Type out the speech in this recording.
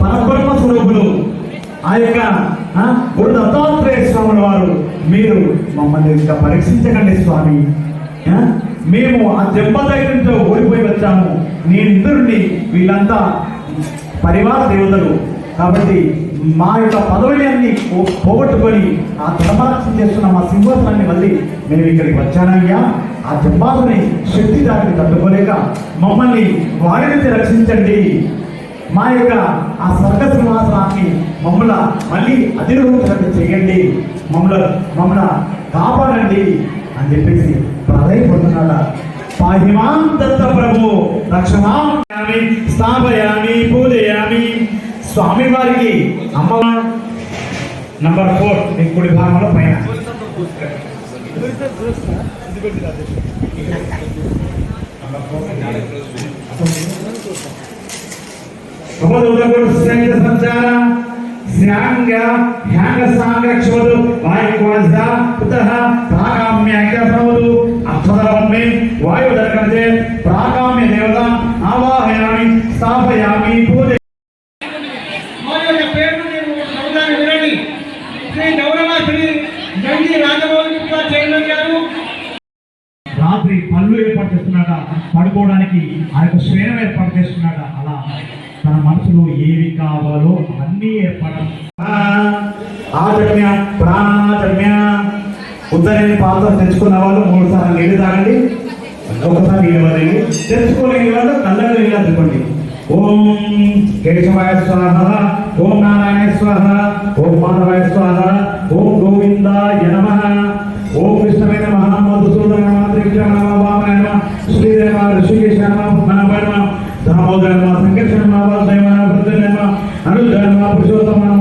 పరబ్రహ్మ స్వరూపులు ఆ యొక్క గురు దత్తాత్రేయ స్వాముల వారు మీరు మమ్మల్ని ఇంకా పరీక్షించకండి స్వామి. మేము ఆ దెబ్బ దగ్గర ఓడిపోయి వచ్చాము. నేనిద్దరిని వీళ్ళంతా పరివార దేవతలు. కాబట్టి మా యొక్క పదవిని అన్ని పోగొట్టుకొని ఆ ధర్మరక్షణ చేస్తున్న మా సింహాసనాన్ని మళ్ళీ మేము ఇక్కడికి వచ్చానయ్యా. ఆ జంబాసుని శక్తి దాటిని తట్టుకోలేక మమ్మల్ని వారి నుంచి రక్షించండి. మా యొక్క ఆ స్వర్గ సింహాసనాన్ని మమ్మల మళ్ళీ అధిరోహించినట్టు చేయండి. మమ్మల మమ్మల కాపాడండి అని చెప్పేసి ప్రాధాన్యపడుతున్నాడ పాహిమాం దత్త ప్రభు రక్షణ స్థాపయామి పూజయామి. స్వామి వారికి అమ్మ నంబర్ ఫోర్ మీ కుడి భాగంలో పైన. ಸಂಘ ಸಂಚಾರ ಸ್ಯಾಂಗ ಹ್ಯಾಂಗ ಸಾಂಗಕ್ಷವದು ವಾಯುಕೋಣದ ಕುತಃ ಪ್ರಾಕಾಮ್ಯ ಕೆಲಸವುದು ಅರ್ಥಧರ್ಮೆ ವಾಯು ದರ್ಕಂತೆ ಪ್ರಾಕಾಮ್ಯ ದೇವತ ಆವಾಹಯಾಮಿ ಸ್ಥಾಪಯಾಮಿ ಪೂಜೆ మా యొక్క పేరును నేను చదువుతాను వినండి శ్రీ గౌరవ శ్రీ గండి రాజమౌళి గుప్తా చైర్మన్ గారు రాత్రి పళ్ళు ఏర్పాటు చేస్తున్నాడ పడుకోవడానికి ఆ యొక్క శ్రేణం ఏర్పాటు చేస్తున్నాడ అలా తన మనసులో ఏవి కావాలో అన్నీ ఏర్పాటు ఆచమ్య ప్రాణాచమ్య ఉద్దరిని పాత్ర తెచ్చుకున్న వాళ్ళు మూడు సార్లు నీళ్ళు తాగండి ఒకసారి నీళ్ళు వదిలి తెచ్చుకోలేని వాళ్ళు కళ్ళలో నీళ్ళు అందుకోండి ఓం కేశవాయ స్వాహ ఓం నారాయణ స్వాహ ఓం మాధవాయ స్వాహ ఓం గోవిందాయ నమ. ఓం కృష్ణమైన మహామధుసూదన నమ. నమ. శ్రీదేవ ఋషికేశ నమ. నమ దామోదర నమ సంకర్షణ